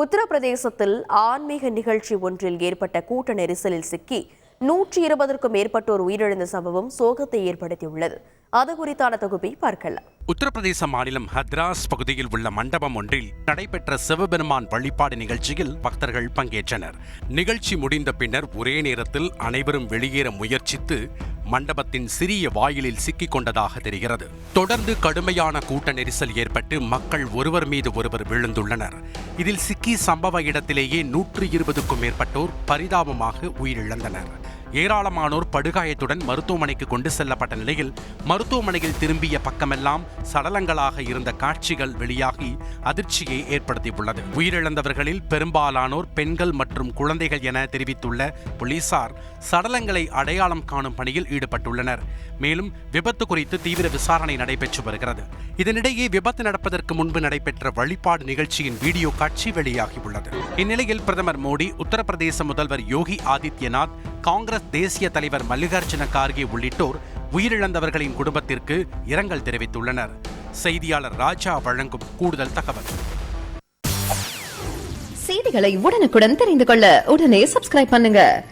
உத்தரப்பிரதேசத்தில் ஆன்மீக நிகழ்ச்சி ஒன்றில் ஏற்பட்ட கூட்ட நெரிசலில் சிக்கி நூற்றி இருபதற்கும் மேற்பட்டோர் உயிரிழந்த சம்பவம் சோகத்தை ஏற்படுத்தியுள்ளது. அது குறித்தான தொகுப்பை பார்க்கலாம். உத்தரப்பிரதேச மாநிலம் ஹத்ராஸ் பகுதியில் உள்ள மண்டபம் ஒன்றில் நடைபெற்ற சிவபெருமான் வழிபாடு நிகழ்ச்சியில் பக்தர்கள் பங்கேற்றனர். நிகழ்ச்சி முடிந்த பின்னர் ஒரே நேரத்தில் அனைவரும் வெளியேற முயற்சித்து மண்டபத்தின் சிறிய வாயிலில் சிக்கிக் கொண்டதாக தெரிகிறது. தொடர்ந்து கடுமையான கூட்ட நெரிசல் ஏற்பட்டு மக்கள் ஒருவர் மீது ஒருவர் விழுந்துள்ளனர். இதில் சிக்கி சம்பவ இடத்திலேயே நூற்று இருபதுக்கும் மேற்பட்டோர் பரிதாபமாக உயிரிழந்தனர். ஏராளமானோர் படுகாயத்துடன் மருத்துவமனைக்கு கொண்டு செல்லப்பட்ட நிலையில் மருத்துவமனையில் திரும்பிய பக்கமெல்லாம் சடலங்களாக இருந்த காட்சிகள் வெளியாகி அதிர்ச்சியை ஏற்படுத்தியுள்ளது. உயிரிழந்தவர்களில் பெரும்பாலானோர் பெண்கள் மற்றும் குழந்தைகள் என தெரிவித்துள்ள போலீசார் சடலங்களை அடையாளம் காணும் பணியில் ஈடுபட்டுள்ளனர். மேலும் விபத்து குறித்து தீவிர விசாரணை நடைபெற்று வருகிறது. இதனிடையே விபத்து நடப்பதற்கு முன்பு நடைபெற்ற வழிபாடு நிகழ்ச்சியின் வீடியோ காட்சி வெளியாகியுள்ளது. இந்நிலையில் பிரதமர் மோடி உத்தரப்பிரதேச முதல்வர் யோகி ஆதித்யநாத் காங்கிரஸ் தேசிய தலைவர் மல்லிகார்ஜுன கார்கே உள்ளிட்டோர் உயிரிழந்தவர்களின் குடும்பத்திற்கு இரங்கல் தெரிவித்துள்ளனர். செய்தியாளர் ராஜா வழங்கும் கூடுதல் தகவல். செய்திகளை உடனுக்குடன் தெரிந்து கொள்ள உடனே சப்ஸ்கிரைப் பண்ணுங்க.